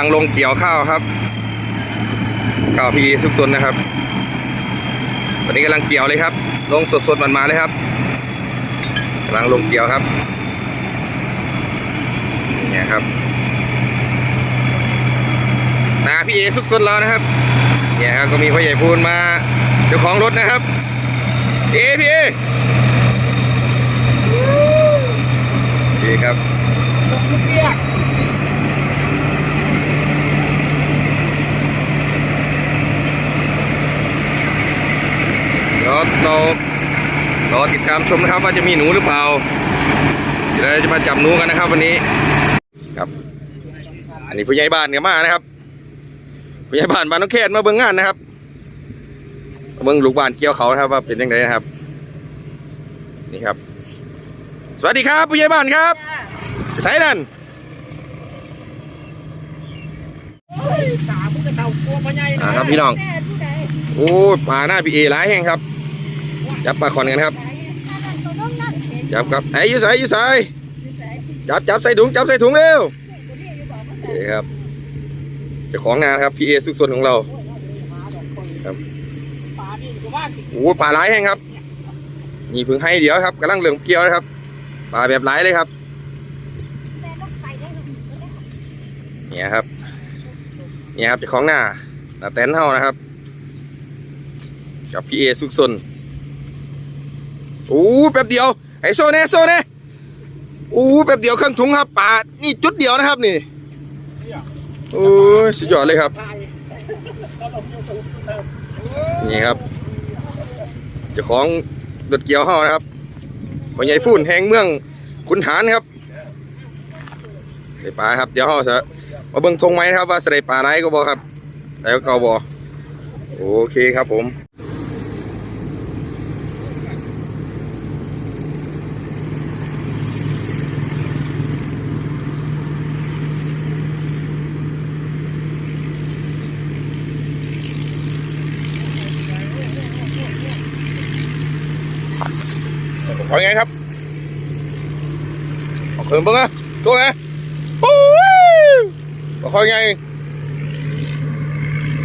ลังลงเกี่ยวข้าวครับข้าวพีสุกซนนะครับวันนี้กำลังเกี่ยวเลยครับ ลงสดๆมันมาเลยครับกำลังลงเกี่ยวครับเนี่ยครับนาพี่เอสุกซนแล้วนะครับเนี่ยครับก็มีพ่อใหญ่พูนมาเจ้าของรถนะครับเอพี่เอดีครับ เดี๋ยวเรารอติดตามชมนะครับว่าจะมีหนูหรือเปล่าเดี๋ยวเราจะมาจับหนูกันนะครับ วันนี้ครับ อันนี้ผู้ใหญ่บ้านกับมานะครับผู้ใหญ่บ้านบ้านน้องเขตมาเบิ่งงานนะครับเบิ่งลูกบ้านเกี่ยวเขาครับว่าเป็นยังไงนะครับ นี่ครับ สวัสดีครับผู้ใหญ่บ้านครับใส่นั่นตาพวกกระเต่ากลัวปลาใหญ่อ่าครับพี่น้อง โอ้ปลาหน้าพี่เอหลายแห้งครับ จับปลาขอนกันครับ จับครับไอ้ยูใส่ยูใส่จับจับใส่ถุงจับใส่ถุงเร็วนี่ครับจ้าของงานครับพี่เอสุกส่วนของเราปลานี่ก็ว่าโอ้ปลาหลายแห้งครับนี่เพิ่งให้เดี๋ยวครับกำลังเหลืองเกลียวนะครับปลาแบบหลายเลยครับเนี่ยครับเนี่ยครับจ้าของหน้าหน้าแตนเฮานะครับ กับพี่เอสุกส่วนโอ้แป๊บเดียว ไอโซเน่โซเน่โอ้แป๊บเดียวเครื่องถุงครับปลานี่จุดเดียวนะครับนี่โอ้ยสุดยอดเลยครับตายนี่ครับเจ้าของรถเกี่ยวเฮานะครับพ่อใหญ่พูนแห่งเมืองขุนหารครับได้ปลาครับเดี๋ยวเฮาจะมาเบิ่งธงไหมนะครับว่าจะได้ปลาไหนก็บอกครับแล้วก็บอโอเคครับผม ขอไงครับขอเพิ่มเบิ่งอะตัวไงโอ้ยขอไง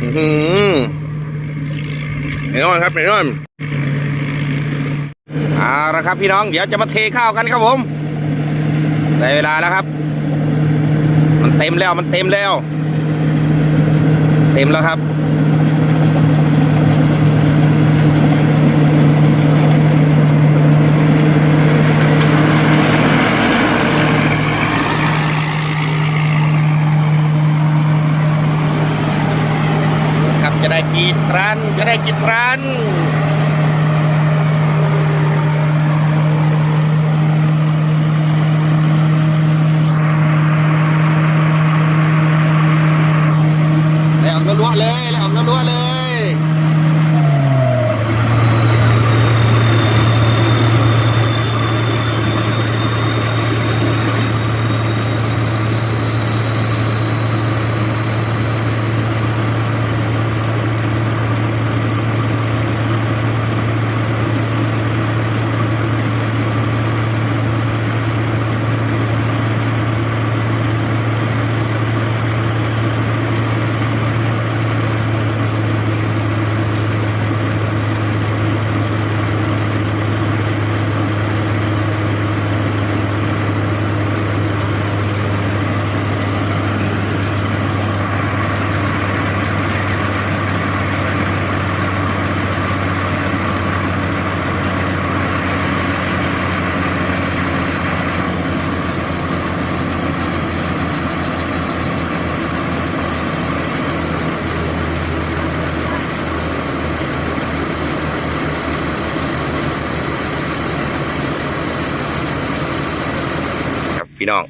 อื้อหือแน่นอนครับแน่นอนเอาละครับพี่น้องเดี๋ยวจะมาเทข้าวกันครับผมได้เวลาแล้วครับ มันเต็มแล้วมันเต็มแล้ว เต็มแล้วครับ พี่น้อง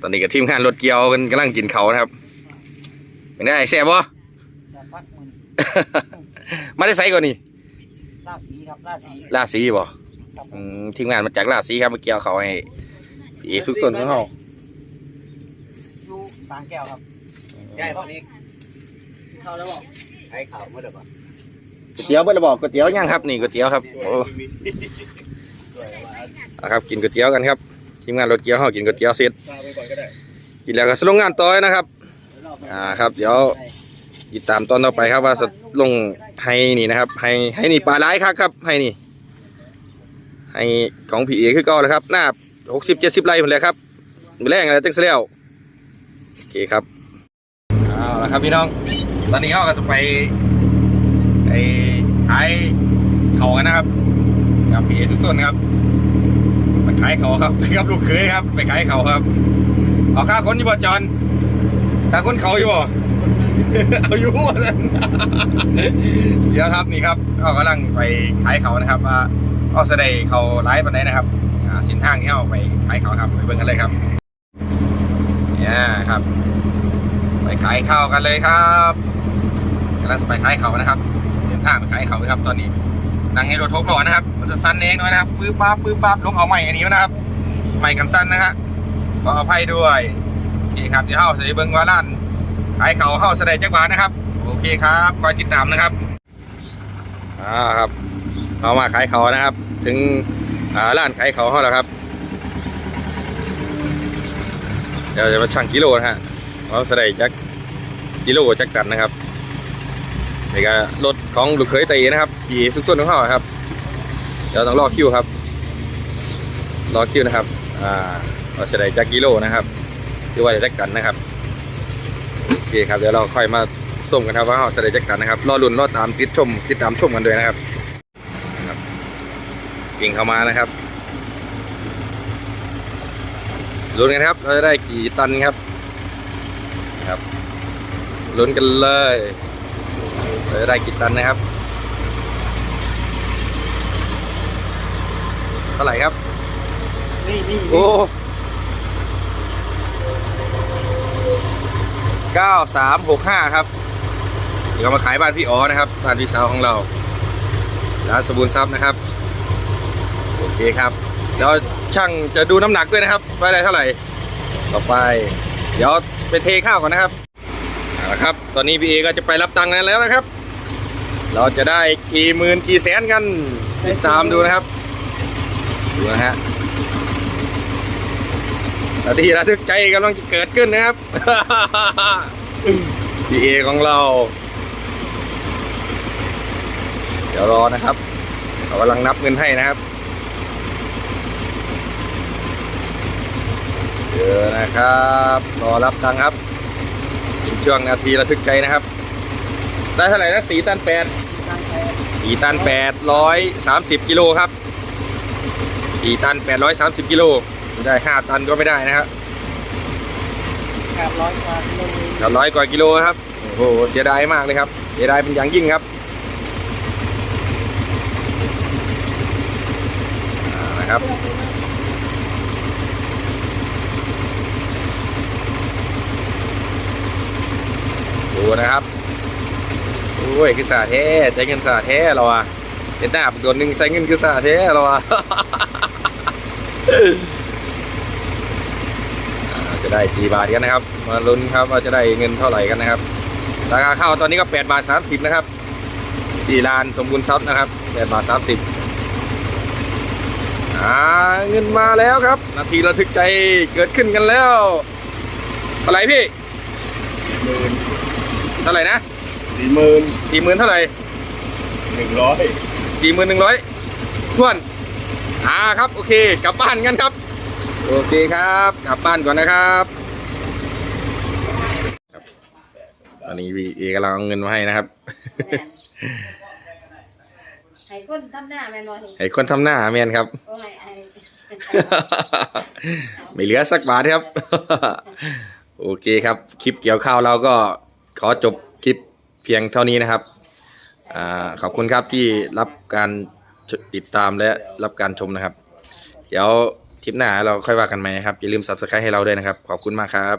ตอนนี้กับทีมงานรถเกียวกันกำลังกินเขาวนะครับเป็นได้แซ่บบ่แต่พักมันมาได้ใส่ก่อนนี่ล่าสีครับล่าสีลาสีบ่ครับอืมทีมงานมาจากลาสีครับมาเกี่ยวเขาวให้พี่เอสุกส่วนของเขาอยู่สางแก้วครับใช่พอนี้เข้าแล้วบอกใช้ข่าวเมื่อไหร่ปะก๋วยเตี๋ยวเบิ่งระบอกก๋วยเตี๋ยวย่างครับนี่ก๋วยเตี๋ยวครับโอ้เอาครับกินก๋วยเตี๋ยวกันครับ ทีมงานรถเกียวเขากินก๋วยเตี๋ยวเสร็จมาไปก่อนก็ได้กินแล้วก็สลงงานต่อยนะครับ อ่าครับ เดี๋ยวติดตามตอนต่อไปครับว่าจะลงให้นี่นะครับ ให้ให้นี่ปลาร้ายครับครับ ให้นี่ ให้ของผีเอคือเก่าแล้วครับ หน้าหกสิบเจ็ดสิบไร่หมดเลยครับมือแรงอะไรตั้งเสียแล้วโอเคครับเอาละครับพี่น้อง ตอนนี้เราก็จะไปไอ้ขายเขากันนะครับกับผีเอสุดส่วนครับไป ขายเขาครับไปกับลูกเขยครับ ไปขายเขาครับ เอาค่าคนอยู่บ่จอนค่าคนเขาอยู่บ่เอาอยู่ว่าซั่นเดี๋ยวครับนี่ครับเรากำลังไปขายเขานะครับว่าเอาแสดงเขาไลฟ์ปันไหนนะครับอ่าสินทางที่เราไปขายเขาครับไปเบิ่งกันเลยครับเนี่ยครับ ไปขายข้าวกันเลยครับกำลังจะไปขายเขานะครับเดินทางไปขายเขาครับตอนนี้ นั่งในรถทกล้อนะครับ มันจะสั้นเองน่อยนะครับปื้อปั๊บปื้อปั๊บลงเอาใหม่อันนี้นะครับใหม่กันสั้นนะฮะขออภัยด้วยโอเคครับเดี๋ยวเราจะไปเบิ่งว่าร้านขายเขาเข้าแสดงจักรบาลนะครับ โอเคครับคอยติดตามนะครับอ่าครับเรามาขายเขานะครับ ถึงร้านขายเขาเขาแล้วครับ เดี๋ยวจะมาชั่งกิโลนะฮะเราแสดงจักกิโลจักกันนะครับ นี่ก็รถของลูกเคยตีนะครับปีสุดส่วนของเขาครับ เดี๋ยวต้องรอคิวครับ รอคิวนะครับ อ่า เราแสดงจักกิโลนะครับที่ว่าจะจักกันนะครับ โอเคครับ เดี๋ยวเราค่อยมาส่งกันครับว่าเราแสดงจักกันนะครับ รอลุ้นรอตามติดชม ติดตามชมกันด้วยนะครับครับกิ่งเข้ามานะครับลุ้นกันครับ เราจะได้กี่ตันครับ ครับลุ้นกันเลย เราจะได้กี่ตันนะครับ เท่าไหร่ครับ นี่นี่โอ้เก้าสามหกห้าครับเดี๋ยวเอามาขายบ้านพี่อ๋อนะครับบ้านพี่สาวของเราร้านสมบูรณ์ทรัพย์นะครับโอเคครับเดี๋ยวช่างจะดูน้ำหนักด้วยนะครับว่าได้เท่าไหร่ ต่อไป เดี๋ยวไปเทข้าวก่อนนะครับเอาละครับ ตอนนี้พี่เอก็จะไปรับตังค์นั้นแล้วนะครับ เราจะได้กี่หมื่นกี่แสนกันติดตามดูนะครับดูนะฮะนาทีระทึกใจกำลังจะเกิดขึ้นนะครับพีเอของเรา เดี๋ยวรอนะครับเขากำลังนับเงินให้นะครับเดี๋ยวนะครับรอรับตังครับเป็นช่วงนาทีระทึกใจนะครับ ได้เท่าไหร่นะสีตันแปด สี่ตันแปดร้อยสามสิบกิโลครับสี่ตันแปดร้อยสามสิบกิโลไม่ได้ห้าตันก็ไม่ได้นะครับแปดร้อยกว่ากิโลสามร้อยกว่ากิโลครับโอ้โหเสียดายมากเลยครับ เสียดายเป็นอย่างยิ่งครับนะครับดูนะครับ โอ้ยคือสาแท้ใจเงินสาแท้เราอะเห็นหน้าโดนหนึ่งใช้เงินคือสาแท้เราอะอ่าจะได้กี่บาทกันนะครับ มาลุ้นครับว่าจะได้เงินเท่าไหร่กันนะครับ ราคาข้าวตอนนี้ก็8บาท30นะครับที่ร้านสมบูรณ์ทรัพย์นะครับ8บาท30อ่าเงินมาแล้วครับ นาทีระทึกใจเกิดขึ้นกันแล้วเท่าไหร่พี่เท่าไหร่นะ สี่หมื่นสี่หมื่นเท่าไหร่หนึ่งร้อยสี่หมื่นหนึ่งร้อยทวนอ่าครับโอเคกลับบ้านกันครับ โอเคครับกลับบ้านก่อนนะครับครับตอนนี้วีเอกำลังเอาเงินมาให้นะครับให้คนทำหน้าแม่นบ่เห็นให้คนทำหน้าเมียนครับ โอ้ยไอ้ไม่เหลือสักบาทครับ โอเคครับ คลิปเกี่ยวข้าวเราก็ขอจบคลิป เพียงเท่านี้นะครับอขอบคุณครับที่รับการติดตามและรับการชมนะครับ เดี๋ยวทริปหน้าเราค่อยว่ากันใหม่ครับอย่าลืม subscribe ให้เราด้วยนะครับ ขอบคุณมากครับ